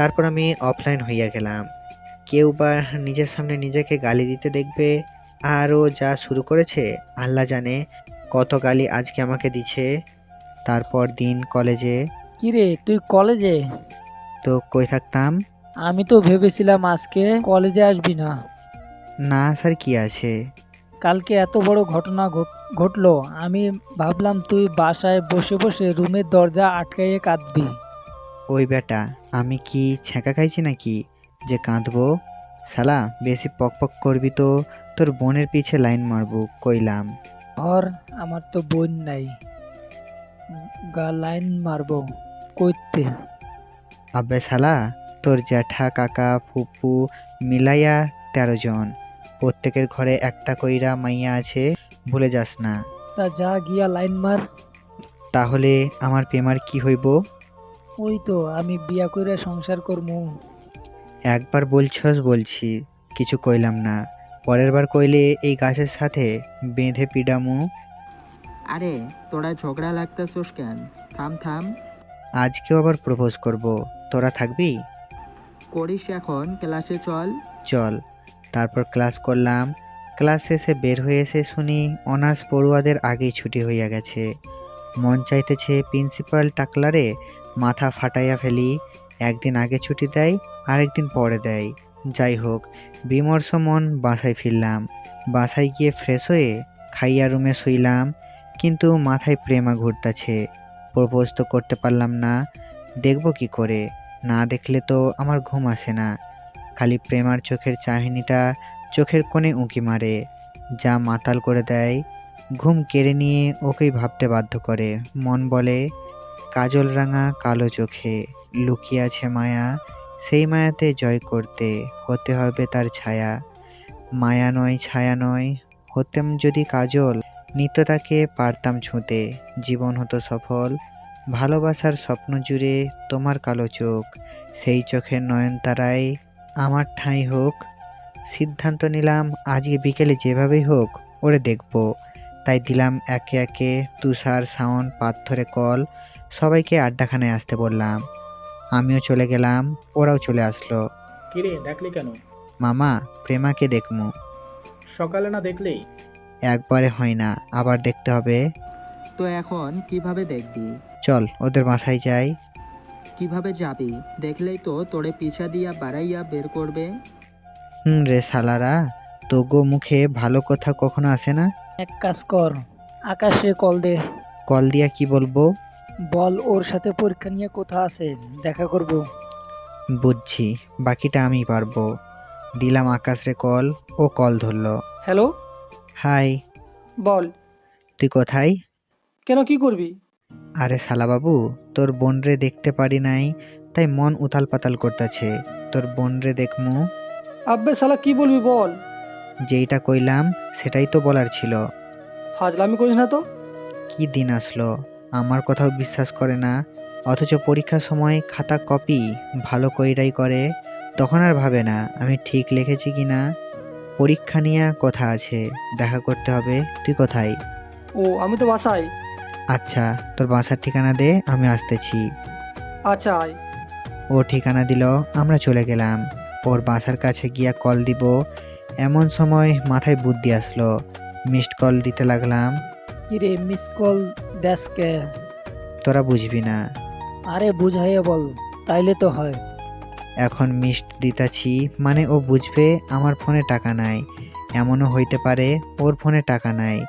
তারপর আমি অফলাইন হইয়া গেলাম। কেউ বা নিজের সামনে নিজেকে গালি দিতে দেখবে আরও যা শুরু করেছে আল্লাহ জানে কত গালি আজকে আমাকে দিছে। তারপর দিন কলেজে। কিরে তুই কলেজে? তো কই থাকতাম? আমি তো ভেবেছিলাম আজকে কলেজে আসবি না। না স্যার কি আছে? কালকে এত বড় ঘটনা ঘট- ঘটলো আমি ভাবলাম তুই বাসায় বসে বসে রুমের দরজা আটকাইয়ে কাঁদবি। ওই বেটা আমি কি ছ্যাঁকা খাইছি নাকি? যে কাঁদবো? শালা বেশি পক পক করবি তো তোর বোনের পিছে লাইন মারবো কইলাম। আর আমার তো বোন নাই। গা লাইন মারবো কইতে। আবে শালা তোর জ্যাঠা কাকা ফুপু মিলাইয়া তেরো জন। প্রত্যেকের ঘরে একটা কইরা মাইয়া আছে ভুলে যাস না। তা যা গিয়া লাইন মার। তাহলে আমার প্রেমার কি হইব? ওই তো আমি বিয়া করে সংসার করমু। একবার বলছস বলছি কিছু কইলাম না। পরের বার কইলে এই গাছের সাথে বেঁধে পিডামু। আরে তোরা ঝগড়া লাগতেছোস কেন? থাম থাম। আজকেও আবার প্রপোজ করব। তোরা থাকবি? করিস এখন ক্লাসে চল। চল। তারপর ক্লাস করলাম। ক্লাস শেষে বের হয়ে এসে শুনি অনার্স পড়ুয়াদের আগেই ছুটি হইয়া গেছে। মন চাইতেছে প্রিন্সিপাল টাকলারে মাথা ফাটাইয়া ফেলি, একদিন আগে ছুটি দেয়, আরেকদিন পরে দেয়। যাই হোক, বিমর্ষ মন বাসায় ফিরলাম। বাসায় গিয়ে ফ্রেশ হয়ে খাইয়া রুমে শুইলাম, কিন্তু মাথায় প্রেমা ঘুরতাছে। প্রপোজ তো করতে পারলাম না, দেখব কি করে? না দেখলে তো আমার ঘুম আসে না। খালি প্রেমার চোখের চাহিনিটা চোখের কোণে উঁকি মারে। যা মাতাল করে দেয়, ঘুম কেড়ে নিয়ে ওকেই ভাবতে বাধ্য করে। মন বলে কাজল রাঙা কালো চোখে লুকিয়ে আছে মায়া, সেই মায়াতে জয় করতে হতে হবে তার ছায়া। মায়া নয়, ছায়া নয়, হতেম যদি কাজল নিত্য তাকে পারতাম ছুঁতে, জীবন হতো সফল। ভালোবাসার স্বপ্ন জুড়ে তোমার কালো চোখ, সেই চোখের নয়নতারায় আমার ঠাঁই হোক। সিদ্ধান্ত নিলাম, আজকে বিকেলে যেভাবেই হোক, ওরে দেখব। তাই দিলাম একে একে তুষার, শাওন, পাথরে কল সবাইকে আড্ডাখানায় আসতে বললাম। আমিও চলে গেলাম ওরাও চলে আসলো। কিরে ডাকলি কেন? মামা প্রেমাকে দেখমু। সকালে না দেখলেই একবারে হয় না আবার দেখতে হবে। তো এখন কীভাবে দেখবি? চল ওদের বাসায় যাই। কীভাবে যাবি? দেখলেই তো তোরে পিছা দিয়া বাড়াইয়া বের করবে। হুম রে শালারা তোগো মুখে ভালো কথা কখনো আসে না? এক কাজ কর আকাশে কল দে। কল দিয়া কি বলব? বল ওর সাথে পরীক্ষা নিয়ে কোথাও আছে? দেখা করব। বুঝছি বাকিটা আমি পারব। দিলাম আকাশরে কল ও কল ধরলো। হ্যালো? হাই। বল। তুই কোথায়? কেন কি করবি? আরে শালাবাবু তোর বোনরে দেখতে পারি নাই তাই মন উতাল পাতাল করতেছে। তোর বোনরে দেখমু। আব্বে শালা কি বলবি বল? যেইটা কইলাম সেটাই তো বলার ছিল। ফাজলামি করিস না তো? কি দিন আসলো? আমার কথাও বিশ্বাস করে না। অথচ পরীক্ষার সময় খাতা কপি ভালো কইরাই করে তখন আর ভাবে না আমি ঠিক লিখেছি কি না পরীক্ষা নিয়ে কথা আছে দেখা করতে হবে। তুই কোথায়? ও আমি তো বাসায়। আচ্ছা তোর বাসার ঠিকানা দে আমি আসতেছি। আচ্ছা আয়। ও ঠিকানা দিল আমরা চলে গেলাম। ওর বাসার কাছে গিয়া কল দিব। এমন সময় মাথায় বুদ্ধি আসলো। মিসড কল দিতে লাগলাম। কিরে মিস কল দেশকে। তোরা বুঝবি না। আরে বুঝাইয়ে বল তাইলে তো হয়। এখন মিসড দিতাছি মানে ও বুঝবে আমার ফোনে টাকা নাই। এমনও হইতে পারে ওর ফোনে টাকা নাই।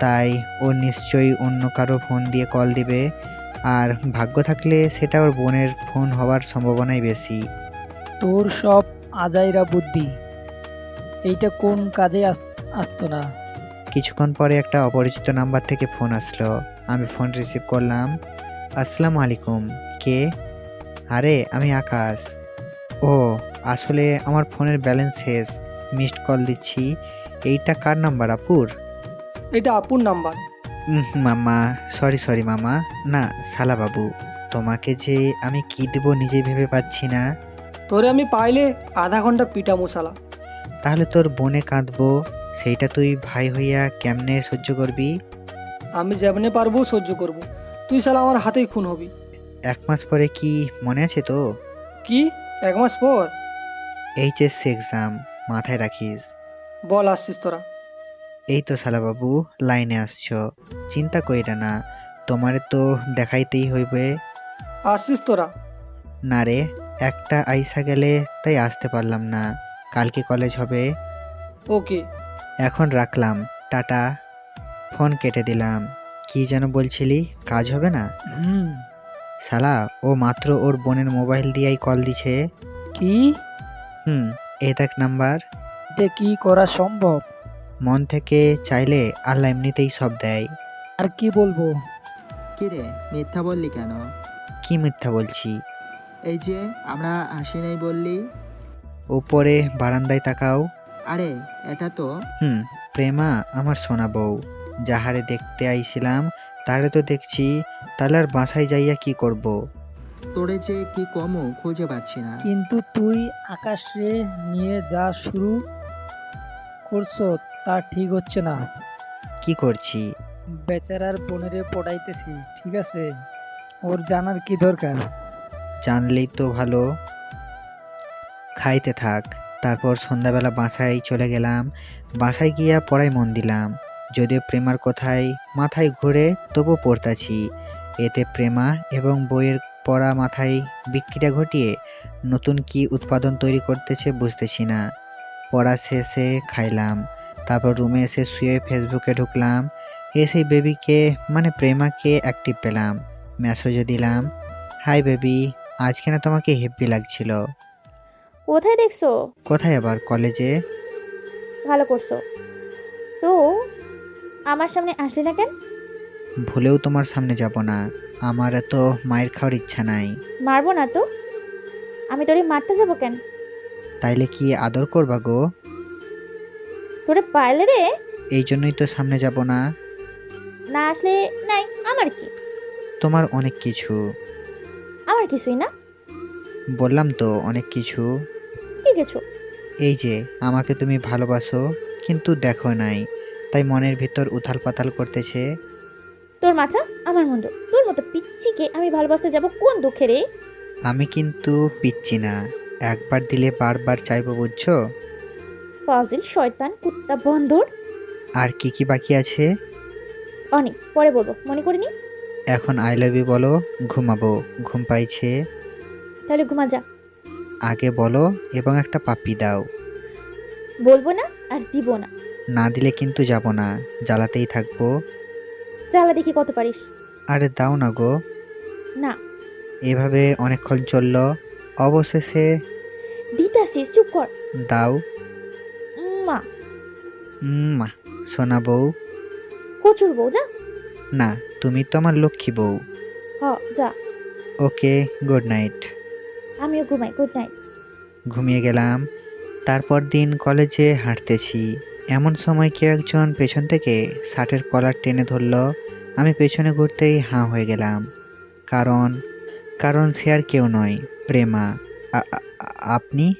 তাই ও নিশ্চয়ই অন্য কারও ফোন দিয়ে কল দিবে। আর ভাগ্য থাকলে সেটা ওর বোনের ফোন হওয়ার সম্ভাবনাই বেশি। তোর সব আজাইরা বুদ্ধি। এইটা কোন কাজে আস- আসতো না। কিছুক্ষণ পরে একটা অপরিচিত নাম্বার থেকে ফোন আসলো। আমি ফোন রিসিভ করলাম। আসসালামু আলাইকুম। কে? আরে আমি আকাশ। ও আসলে আমার ফোনের ব্যালেন্স শেষ। মিসড কল দিচ্ছি। এইটা কার নাম্বার আপুর? এটা আপুর নাম্বার। মামা সরি সরি মামা। না শালা বাবু তোমাকে যে আমি কি দেব নিজেই ভেবে পাচ্ছি না। তোরে আমি পাইলে আধা ঘণ্টা পিটা মশালা তাহলে তোর বনে কাঁদবো। সেইটা তুই ভাই হইয়া কেমনে সহ্য করবি? আমি যেমনে পারব সহ্য করব। তুই শালা আমার হাতেই খুন হবি। এক মাস পরে কি মনে আছে তো? কি? এক মাস পর? এইচএসসি এক্সাম মাথায় রাখিস। বল আসছিস তোরা। এই তো শালাবাবু লাইনে আসছো। চিন্তা কইরা না তোমারে তো দেখাইতেই হইবে। আসছিস তোরা। না রে একটা আইসা গেলে তাই আসতে পারলাম না। কালকে কলেজ হবে। ওকে। এখন রাখলাম। টাটা। ফোন কেটে দিলাম। কি যেন বলছিলি কাজ হবে না? হুম। শালা ও মাত্র ওর বোনের মোবাইল দিয়েই কল দিছে। কি? হুম এই দেখ নাম্বার। এটা কি করা সম্ভব? মন থেকে চাইলে আল্লাহ এমনিতেই সব দেয়। আর কি বলব? কি রে মিথ্যা বললি কেন? কি মিথ্যা বলছি? এই যে আমরা হাসি নাই বললি। উপরে বারান্দায় তাকাও। আরে এটা তো? হুম প্রেমা আমার সোনা বউ। যাহারে দেখতে আইছিলাম তারে তো দেখছি তাহলে আর বাসায় যাইয়া কি করব। তোরে যে কি কমও খুঁজে পাচ্ছি না। কিন্তু তুই আকাশে নিয়ে যা শুরু করছ তা ঠিক হচ্ছে না। কি করছি? বেচারার বোনেরে পড়াইতেছি ঠিক আছে? ওর জানার কি দরকার? জানলেই তো ভালো। খাইতে থাক। তারপর সন্ধ্যাবেলা বাসায় চলে গেলাম। বাসায় গিয়া পড়ায় মন দিলাম। যদিও প্রেমার কথায় মাথায় ঘুরে তবু পড়তাছি। এতে প্রেমা এবং বইয়ের পড়া মাথায় বিক্রিয়া ঘটিয়ে নতুন কি উৎপাদন তৈরি করতেছে বুঝতেছি না। পড়া শেষে খাইলাম তারপর রুমে এসে শুয়ে ফেসবুকে ঢুকলাম এসে বেবিকে মানে প্রেমাকে অ্যাক্টিভ পেলাম। মেসেজও দিলাম হাই বেবি আজকে না তোমাকে হেব্বি লাগছিল। কোথায় দেখছ? কোথায় আবার? কলেজে? ভালো করছ। তো আমার সামনে আসলে না কেন? ভুলেও তোমার সামনে যাব না। আমার এত মায়ের খাওয়ার ইচ্ছা নাই। মারবো না তো? আমি তোরে মারতে যাব কেন? তাইলে কি আদর করবা গো? তোরে পাইলে রে? এই জন্যই তো সামনে যাব না। না আসলে নাই আমার কি? তোমার অনেক কিছু। আমার কিছুই না? বললাম তো অনেক কিছু। কি কিছু? এই যে আমাকে তুমি ভালোবাসো কিন্তু দেখো নাই। তাই মনের ভিতর উথাল পাতাল করতেছে। তোর মাথা আমার মুন্ড তোর মতো পিচ্চিকে আমি ভালোবাসতে যাব কোন দুঃখে রে? আমি কিন্তু পিচ্ছি না। একবার দিলে বারবার চাইব বুঝছ? ফাজিল শয়তান কুত্তা বন্ধর। আর কি কি বাকি আছে? অনেক পরে বলব মনে করিনি? এখন আই লাভ ইউ বলো ঘুমাবো ঘুম পাইছে? তাহলে ঘুমা যা। আগে বলো এবং একটা পাপি দাও। বলব না আর দিব না। না দিলে কিন্তু যাব না জ্বালাতেই থাকব। জ্বালা দেখি কত পারিস। আরে দাও না গো। না। এভাবে অনেকক্ষণ চলল অবশেষে দিতাসিস চুপ কর। দাও। মা মা সোনা বউ। কচুর বউ যা। না তুমি তো আমার লক্ষ্মী বউ। হ যা। Okay good night. আমিও ঘুমাই গুড নাইট। ঘুমিয়ে গেলাম তারপর দিন কলেজে হাঁটতেছি। এমন সময় কেউ একজন পেছন থেকে শার্টের কলার টেনে ধরল। আমি পেছনে ঘুরতেই হাঁ হয়ে গেলাম। কারণ কারণ সে আর কেউ নয়, প্রেমা। আপনি?